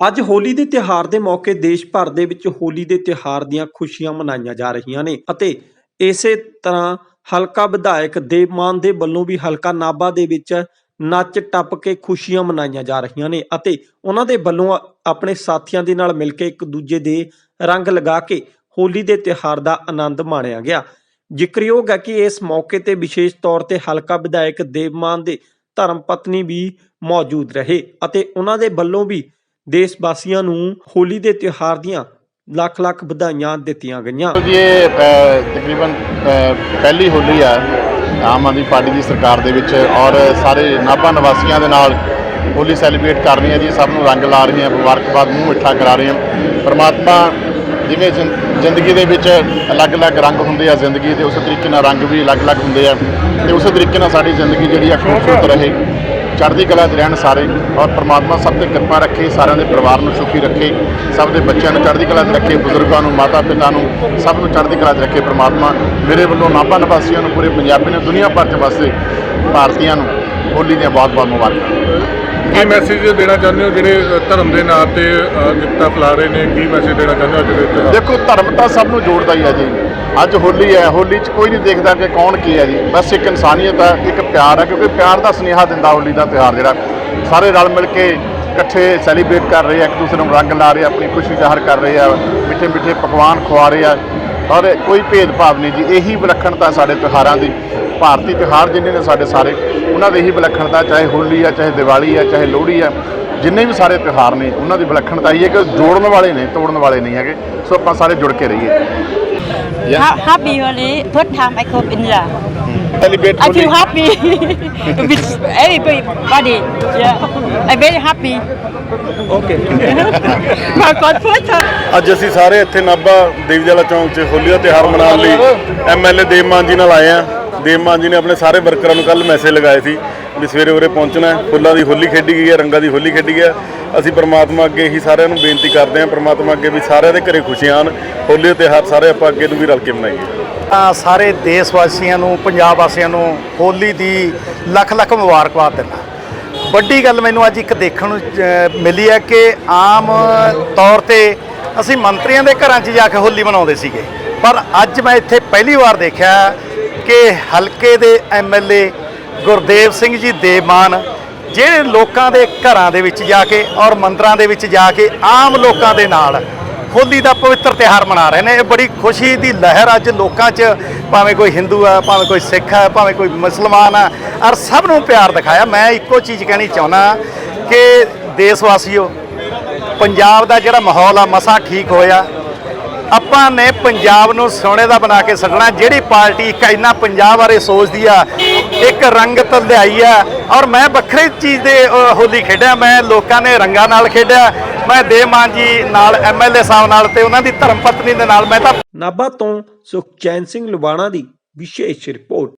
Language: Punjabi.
ਅੱਜ ਹੋਲੀ ਦੇ ਤਿਉਹਾਰ ਦੇ ਮੌਕੇ ਦੇਸ਼ ਭਰ ਦੇ ਵਿੱਚ ਹੋਲੀ ਦੇ ਤਿਉਹਾਰ ਦੀਆਂ ਖੁਸ਼ੀਆਂ ਮਨਾਈਆਂ ਜਾ ਰਹੀਆਂ ਨੇ ਅਤੇ ਇਸੇ ਤਰ੍ਹਾਂ ਹਲਕਾ ਵਿਧਾਇਕ ਦੇਵਮਾਨ ਦੇ ਵੱਲੋਂ ਵੀ ਹਲਕਾ ਨਾਭਾ ਦੇ ਵਿੱਚ ਨੱਚ ਟੱਪ ਕੇ ਖੁਸ਼ੀਆਂ ਮਨਾਈਆਂ ਜਾ ਰਹੀਆਂ ਨੇ ਅਤੇ ਉਹਨਾਂ ਦੇ ਵੱਲੋਂ ਆਪਣੇ ਸਾਥੀਆਂ ਦੇ ਨਾਲ ਮਿਲ ਕੇ ਇੱਕ ਦੂਜੇ ਦੇ ਰੰਗ ਲਗਾ ਕੇ ਹੋਲੀ ਦੇ ਤਿਉਹਾਰ ਦਾ ਆਨੰਦ ਮਾਣਿਆ ਗਿਆ। ਜ਼ਿਕਰਯੋਗ ਹੈ ਕਿ ਇਸ ਮੌਕੇ ਤੇ ਵਿਸ਼ੇਸ਼ ਤੌਰ ਤੇ ਹਲਕਾ ਵਿਧਾਇਕ ਦੇਵਮਾਨ ਦੇ ਧਰਮ ਪਤਨੀ ਵੀ ਮੌਜੂਦ ਰਹੇ ਅਤੇ ਉਹਨਾਂ ਦੇ ਵੱਲੋਂ ਵੀ ਦੇਸ਼ ਵਾਸੀਆਂ ਨੂੰ ਹੋਲੀ ਦੇ ਤਿਉਹਾਰ ਦੀਆਂ ਲੱਖ ਲੱਖ ਵਧਾਈਆਂ ਦਿੱਤੀਆਂ ਗਈਆਂ। ਜੀ ਇਹ ਅ, ਤਕਰੀਬਨ ਅ, ਪਹਿਲੀ ਹੋਲੀ ਆ। ਆਮ ਆਦਮੀ ਪਾਰਟੀ ਦੀ ਸਰਕਾਰ ਦੇ ਵਿੱਚ ਔਰ ਸਾਰੇ ਨਾਭਾ ਨਿਵਾਸੀਆਂ ਦੇ ਨਾਲ ਹੋਲੀ ਸੈਲੀਬ੍ਰੇਟ ਕਰ ਰਹੀਆਂ ਜੀ ਸਭ ਨੂੰ ਰੰਗ ਲਾ ਰਹੀਆਂ ਮੁਬਾਰਕਬਾਦ ਮੂੰਹ ਮਿੱਠਾ ਕਰਾ ਰਹੀਆਂ। ਪਰਮਾਤਮਾ ਜਿਵੇਂ ਜ਼ਿੰ- ਜ਼ਿੰਦਗੀ ਦੇ ਵਿੱਚ ਅਲੱਗ-ਅਲੱਗ ਰੰਗ ਹੁੰਦੇ ਆ ਜ਼ਿੰਦਗੀ ਦੇ ਉਸੇ ਤਰੀਕੇ ਨਾਲ ਰੰਗ ਵੀ ਅਲੱਗ-ਅਲੱਗ ਹੁੰਦੇ ਆ ਤੇ ਉਸੇ ਤਰੀਕੇ ਨਾਲ ਸਾਡੀ ਜ਼ਿੰਦਗੀ ਜਿਹੜੀ ਆ ਖੂਬਸੂਰਤ ਰਹੇ। ਚੜ੍ਹਦੀ ਕਲਾ 'ਚ ਰਹਿਣ ਸਾਰੇ ਔਰ ਪ੍ਰਮਾਤਮਾ ਸਭ ਤੇ ਕਿਰਪਾ ਰੱਖੇ ਸਾਰਿਆਂ ਦੇ ਪਰਿਵਾਰ ਨੂੰ ਸੁਖੀ ਰੱਖੇ ਸਭ ਦੇ ਬੱਚਿਆਂ ਨੂੰ ਚੜ੍ਹਦੀ ਕਲਾ 'ਚ ਰੱਖੇ ਬਜ਼ੁਰਗਾਂ ਨੂੰ ਮਾਤਾ ਪਿਤਾ ਨੂੰ ਸਭ ਨੂੰ ਚੜ੍ਹਦੀ ਕਲਾ 'ਚ ਰੱਖੇ ਪ੍ਰਮਾਤਮਾ। ਮੇਰੇ ਵੱਲੋਂ ਨਾਭਾ ਨਿਵਾਸੀਆਂ ਨੂੰ ਪੂਰੇ ਪੰਜਾਬੀ ਨੂੰ ਦੁਨੀਆ ਭਰ 'ਚ ਵਸਦੇ ਭਾਰਤੀਆਂ ਨੂੰ ਹੋਲੀ ਦੀਆਂ ਬਹੁਤ-ਬਹੁਤ ਮੁਬਾਰਕਾਂ। ਕੀ ਮੈਸੇਜ ਦੇਣਾ ਚਾਹੁੰਦੇ ਹੋ? ਜਿਹੜੇ ਧਰਮ ਦੇ ਨਾਂ ਤੇ ਜਿੱਤਾ ਫੈਲਾ ਰਹੇ ਨੇ ਕੀ ਮੈਸੇਜ ਦੇਣਾ ਚਾਹੁੰਦੇ ਹੋ ਅੱਜ ਦੇ ਦੇਖੋ ਧਰਮ ਤਾਂ ਸਭ ਨੂੰ ਜੋੜਦਾ ਹੀ ਹੈ ਜੀ। ਅੱਜ ਹੋਲੀ ਹੈ, ਹੋਲੀ 'ਚ ਕੋਈ ਨਹੀਂ ਦੇਖਦਾ ਕਿ ਕੌਣ ਕੀ ਹੈ ਜੀ। ਬਸ ਇੱਕ ਇਨਸਾਨੀਅਤ ਹੈ, ਇੱਕ ਪਿਆਰ ਹੈ, ਕਿਉਂਕਿ ਪਿਆਰ ਦਾ ਸੁਨੇਹਾ ਦਿੰਦਾ ਹੋਲੀ ਦਾ ਤਿਉਹਾਰ ਜਿਹੜਾ। ਸਾਰੇ ਰਲ ਮਿਲ ਕੇ ਇਕੱਠੇ ਸੈਲੀਬ੍ਰੇਟ ਕਰ ਰਹੇ ਆ, ਇੱਕ ਦੂਸਰੇ ਨੂੰ ਰੰਗ ਲਾ ਰਹੇ ਆ, ਆਪਣੀ ਖੁਸ਼ੀ ਜ਼ਾਹਰ ਕਰ ਰਹੇ ਆ, ਮਿੱਠੇ ਮਿੱਠੇ ਪਕਵਾਨ ਖਵਾ ਰਹੇ ਆ। ਔਰ ਕੋਈ ਭੇਦਭਾਵ ਨਹੀਂ ਜੀ, ਇਹੀ ਵਿਲੱਖਣਤਾ ਸਾਡੇ ਤਿਉਹਾਰਾਂ ਦੀ। ਭਾਰਤੀ ਤਿਉਹਾਰ ਜਿੰਨੇ ਨੇ ਸਾਡੇ ਸਾਰੇ, ਉਹਨਾਂ ਦੀ ਇਹੀ ਵਿਲੱਖਣਤਾ, ਚਾਹੇ ਹੋਲੀ ਆ, ਚਾਹੇ ਦੀਵਾਲੀ ਆ, ਚਾਹੇ ਲੋਹੜੀ ਆ, ਜਿੰਨੇ ਵੀ ਸਾਰੇ ਤਿਉਹਾਰ ਨੇ, ਉਹਨਾਂ ਦੀ ਵਿਲੱਖਣਤਾ ਇਹ ਹੈ ਕਿ ਜੋੜਨ ਵਾਲੇ ਨੇ, ਤੋੜਨ ਵਾਲੇ ਨਹੀਂ ਹੈਗੇ, ਸੋ ਆਪਾਂ ਸਾਰੇ ਜੁੜ ਕੇ ਰਹੀਏ। Ha- Happy Holi. First time I come India. Celebrate I feel happy with everybody. Yeah, I'm very happy. Okay My God, first time. ਅੱਜ ਅਸੀਂ ਸਾਰੇ ਇੱਥੇ ਨਾਭਾ ਦੇਵੀਵਾਲਾ ਚੌਂਕ 'ਚ ਹੋਲੀ ਦਾ ਤਿਉਹਾਰ ਮਨਾਉਣ ਲਈ ਐਮਐਲਏ ਦੇਵਮਾਨ ਜੀ ਨਾਲ ਆਏ ਆ ਦੇਵਮਾਨ ਜੀ ਨੇ ਆਪਣੇ ਸਾਰੇ ਵਰਕਰਾਂ ਨੂੰ ਕੱਲ ਮੈਸੇਜ ਲਗਾਏ ਸੀ ਵੀ ਸਵੇਰੇ ਉਰੇ ਪਹੁੰਚਣਾ ਹੈ। ਫੁੱਲਾਂ ਦੀ ਹੋਲੀ ਖੇਡੀ ਗਈ ਹੈ ਰੰਗਾਂ ਦੀ ਹੋਲੀ ਖੇਡੀ ਗਈ ਹੈ। ਅਸੀਂ ਪ੍ਰਮਾਤਮਾ ਅੱਗੇ ਹੀ ਸਾਰਿਆਂ ਨੂੰ ਬੇਨਤੀ ਕਰਦੇ ਹਾਂ ਪ੍ਰਮਾਤਮਾ ਅੱਗੇ ਵੀ ਸਾਰਿਆਂ ਦੇ ਘਰੇ ਖੁਸ਼ੀਆਂ ਆਉਣ। ਹੋਲੀ ਦਾ ਤਿਉਹਾਰ ਸਾਰੇ ਆਪਾਂ ਅੱਗੇ ਨੂੰ ਵੀ ਰਲ ਕੇ ਮਨਾਈਏ। ਤਾਂ ਸਾਰੇ ਦੇਸ਼ ਵਾਸੀਆਂ ਨੂੰ ਪੰਜਾਬ ਵਾਸੀਆਂ ਨੂੰ ਹੋਲੀ ਦੀ ਲੱਖ ਲੱਖ ਮੁਬਾਰਕਬਾਦ ਦਿੰਦਾ। ਵੱਡੀ ਗੱਲ ਮੈਨੂੰ ਅੱਜ ਇੱਕ ਦੇਖਣ ਨੂੰ ਅ, ਮਿਲੀ ਹੈ ਕਿ ਆਮ ਤੌਰ ਤੇ ਅਸੀਂ ਮੰਤਰੀਆਂ ਦੇ ਘਰਾਂ 'ਚ ਜਾ ਕੇ ਹੋਲੀ ਮਨਾਉਂਦੇ ਸੀਗੇ। ਪਰ ਅੱਜ ਮੈਂ ਇੱਥੇ ਪਹਿਲੀ ਵਾਰ ਦੇਖਿਆ ਕਿ ਹਲਕੇ ਦੇ ਐਮਐਲਏ ਗੁਰਦੇਵ ਸਿੰਘ ਜੀ ਦੇਵਮਾਨ ਜਿਹੜੇ ਲੋਕਾਂ ਦੇ ਘਰਾਂ ਦੇ ਵਿੱਚ ਜਾ ਕੇ ਔਰ ਮੰਦਰਾਂ ਦੇ ਵਿੱਚ ਜਾ ਕੇ ਆਮ ਲੋਕਾਂ ਦੇ ਨਾਲ ਹੋਲੀ ਦਾ ਪਵਿੱਤਰ ਤਿਉਹਾਰ ਮਨਾ ਰਹੇ ਨੇ। ਇਹ ਬੜੀ ਖੁਸ਼ੀ ਦੀ ਲਹਿਰ ਅੱਜ ਲੋਕਾਂ 'ਚ, ਭਾਵੇਂ ਕੋਈ ਹਿੰਦੂ ਆ, ਭਾਵੇਂ ਕੋਈ ਸਿੱਖ ਆ, ਭਾਵੇਂ ਕੋਈ ਮੁਸਲਮਾਨ ਆ, ਔਰ ਸਭ ਨੂੰ ਪਿਆਰ ਦਿਖਾਇਆ। ਮੈਂ ਇੱਕੋ ਚੀਜ਼ ਕਹਿਣੀ ਚਾਹੁੰਦਾ ਕਿ ਦੇਸ਼ ਵਾਸੀਓ, ਪੰਜਾਬ ਦਾ ਜਿਹੜਾ ਮਾਹੌਲ ਆ, ਮਸਾ ਠੀਕ ਹੋਇਆ। ਆਪਾਂ ਨੇ ਪੰਜਾਬ ਨੂੰ ਸੋਨੇ ਦਾ ਬਣਾ ਕੇ ਛੱਡਣਾ ਜਿਹੜੀ ਪਾਰਟੀ ਇੱਕ ਇੰਨਾ ਪੰਜਾਬ ਬਾਰੇ ਸੋਚਦੀ ਆ ਇੱਕ ਰੰਗਤ ਲਿਆਈ ਆ ਔਰ ਮੈਂ ਵੱਖਰੇ ਚੀਜ਼ ਦੇ ਹੋਲੀ ਖੇਡਿਆ, ਮੈਂ ਲੋਕਾਂ ਨੇ ਰੰਗਾਂ ਨਾਲ ਖੇਡਿਆ, ਮੈਂ ਦੇਵਮਾਨ ਜੀ ਨਾਲ ਐਮਐਲਏ ਸਾਹਿਬ ਨਾਲ ਤੇ ਉਹਨਾਂ ਦੀ ਧਰਮ ਪਤਨੀ ਦੇ ਨਾਲ ਮੈਂ ਤਾਂ ਨਾਭਾ ਤੋਂ ਸੁਖਚੈਨ ਸਿੰਘ ਲੁਬਾਣਾ ਦੀ ਵਿਸ਼ੇਸ਼ ਰਿਪੋਰਟ।